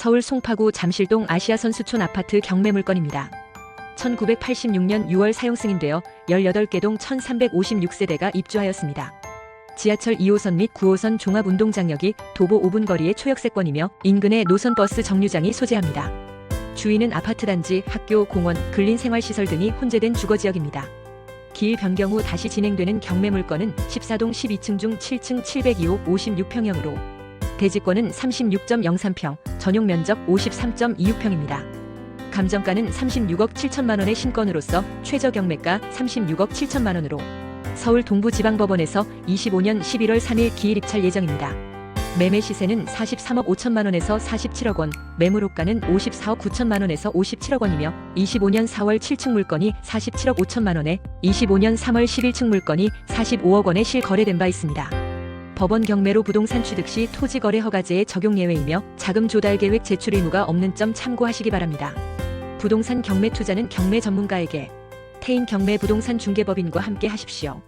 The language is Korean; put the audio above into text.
서울 송파구 잠실동 아시아선수촌 아파트 경매 물건입니다. 1986년 6월 사용 승인되어 18개 동 1356세대가 입주하였습니다. 지하철 2호선 및 9호선 종합운동장역이 도보 5분 거리의 초역세권이며 인근에 노선버스 정류장이 소재합니다. 주위는 아파트 단지, 학교, 공원, 근린생활시설 등이 혼재된 주거지역입니다. 길 변경 후 다시 진행되는 경매 물건은 14동 12층 중 7층 702호 56평형으로 대지권은 36.03평, 전용 면적 53.26평입니다. 감정가는 36억 7천만 원의 신건으로서 최저 경매가 36억 7천만 원으로 서울 동부지방법원에서 25년 11월 3일 기일 입찰 예정입니다. 매매 시세는 43억 5천만 원에서 47억 원, 매물 호가는 54억 9천만 원에서 57억 원이며 25년 4월 7층 물건이 47억 5천만 원에 25년 3월 11층 물건이 45억 원에 실거래된 바 있습니다. 법원 경매로 부동산 취득 시 토지 거래 허가제의 적용 예외이며 자금 조달 계획 제출 의무가 없는 점 참고하시기 바랍니다. 부동산 경매 투자는 경매 전문가에게 태인 경매 부동산 중개법인과 함께 하십시오.